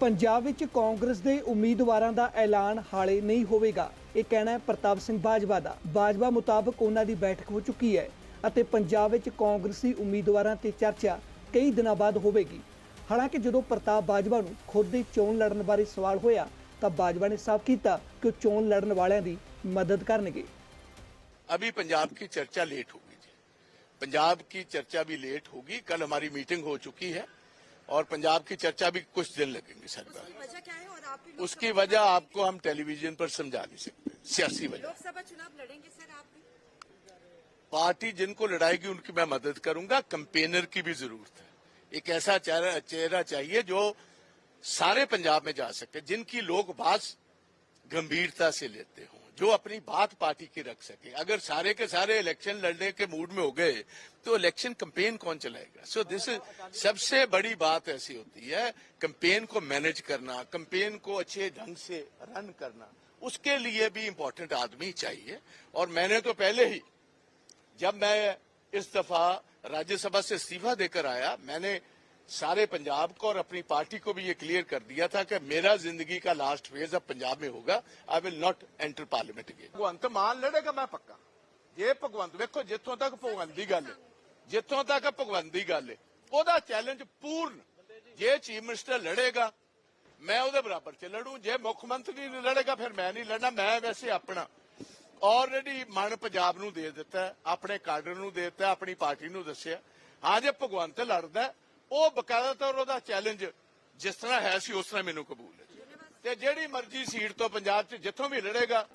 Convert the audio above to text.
ਪੰਜਾਬ ਵਿੱਚ ਕਾਂਗਰਸ ਦੇ ਉਮੀਦਵਾਰਾਂ ਦਾ ਐਲਾਨ ਹਾਲੇ ਨਹੀਂ ਹੋਵੇਗਾ ਇਹ ਕਹਿਣਾ ਹੈ ਪ੍ਰਤਾਪ ਸਿੰਘ ਬਾਜਵਾ ਦਾ ਬਾਜਵਾ ਮੁਤਾਬਕ ਉਹਨਾਂ ਦੀ ਬੈਠਕ ਹੋ ਚੁੱਕੀ ਹੈ ਅਤੇ ਪੰਜਾਬ ਵਿੱਚ ਕਾਂਗਰਸੀ ਉਮੀਦਵਾਰਾਂ ਤੇ ਚਰਚਾ ਕਈ ਦਿਨਾਂ ਬਾਅਦ ਹੋਵੇਗੀ ਹਾਲਾਂਕਿ ਜਦੋਂ ਪ੍ਰਤਾਪ ਬਾਜਵਾ ਨੂੰ ਖੁਦ ਦੀ ਚੋਣ ਲੜਨ ਬਾਰੇ ਸਵਾਲ ਹੋਇਆ ਤਾਂ ਬਾਜਵਾ ਨੇ ਸਾਫ਼ ਕੀਤਾ ਕਿ ਉਹ ਚੋਣ ਲੜਨ ਵਾਲਿਆਂ ਦੀ ਮਦਦ ਕਰਨਗੇ अभी पंजाब की चर्चा लेट होगी जी पंजाब की चर्चा भी लेट होगी कल हमारी मीटिंग हो चुकी है और पंजाब की चर्चा भी कुछ दिन लगेंगे सर वजह क्या है और उसकी वजह आपको हम टेलीविज़न पर समझा नहीं सकते सियासी वजह। लोकसभा चुनाव लड़ेंगे सर आप भी? पार्टी जिनको लड़ाएगी उनकी मैं मदद करूँगा कंपेनर की भी ज़रूरत है। एक ऐसा चेहरा चेहरा चाहिए जो सारे पंजाब में जा सके जिनकी लोग बात गंभीरता से लेते हों। जो अपनी बात पार्टी की रख सके। अगर सारे के सारे इलेक्शन लड़ने के मूड में हो गए तो इलेक्शन कंपेन कौन चलाएगा? सो दिस सबसे बड़ी बात ऐसी होती है, कंपेन को मैनेज करना, कंपेन को अच्छे ढंग से रन करना, उसके लिए भी इंपॉर्टेंट आदमी चाहिए। और मैंने तो पहले ही, जब मैं इस दफ़ा राज्यसभा से इस्तीफा देकर आया, मैंने सारे पंजाब को और अपनी पार्टी को भी ये क्लियर कर दिया था कि मेरा जिंदगी का लास्ट फेज अब पंजाब में होगा I will not enter parliament again Bhagwant Mann लड़ेगा मैं पक्का ਜੇ ਭਗਵੰਤ ਵੇਖੋ ਜਿੱਥੋਂ ਤੱਕ ਭਗਵੰਤ ਦੀ ਗੱਲ ਹੈ ਜਿੱਥੋਂ ਤੱਕ ਭਗਵੰਤ ਦੀ ਗੱਲ ਹੈ ਉਹਦਾ ਚੈਲੰਜ ਪੂਰਨ ਜੇ ਚੀਫ ਮਿਨਿਸਟਰ ਲੜੇਗਾ ਮੈਂ ਉਹਦੇ ਬਰਾਬਰ ਚ ਲੜੂ ਜੇ ਮੁੱਖ ਮੰਤਰੀ ਨਹੀਂ ਲੜੇਗਾ ਫਿਰ ਮੈਂ ਨਹੀਂ ਲੜਨਾ ਮੈਂ ਵੈਸੇ ਆਪਣਾ ਆਲਰੇਡੀ ਮਨ ਪੰਜਾਬ ਨੂੰ ਦੇ ਦਿੱਤਾ ਹੈ, ਆਪਣੇ ਕਾਡਰ ਨੂੰ ਦੇ ਦਿੱਤਾ ਹੈ, ਆਪਣੀ ਪਾਰਟੀ ਨੂੰ ਦੱਸਿਆ ਹਾਂ ਜੇ ਭਗਵੰਤ ਲੜਦਾ ਹੈ, ਉਹ ਬਕਾਇਦਾ ਤੌਰ ਉਹਦਾ ਚੈਲੰਜ ਜਿਸ ਤਰ੍ਹਾਂ ਹੈ ਸੀ, ਉਸ ਤਰ੍ਹਾਂ ਮੈਨੂੰ ਕਬੂਲ ਹੈ। ਤੇ ਜਿਹੜੀ ਮਰਜ਼ੀ ਸੀਟ ਤੋਂ ਪੰਜਾਬ 'ਚ ਜਿੱਥੋਂ ਵੀ ਲੜੇਗਾ।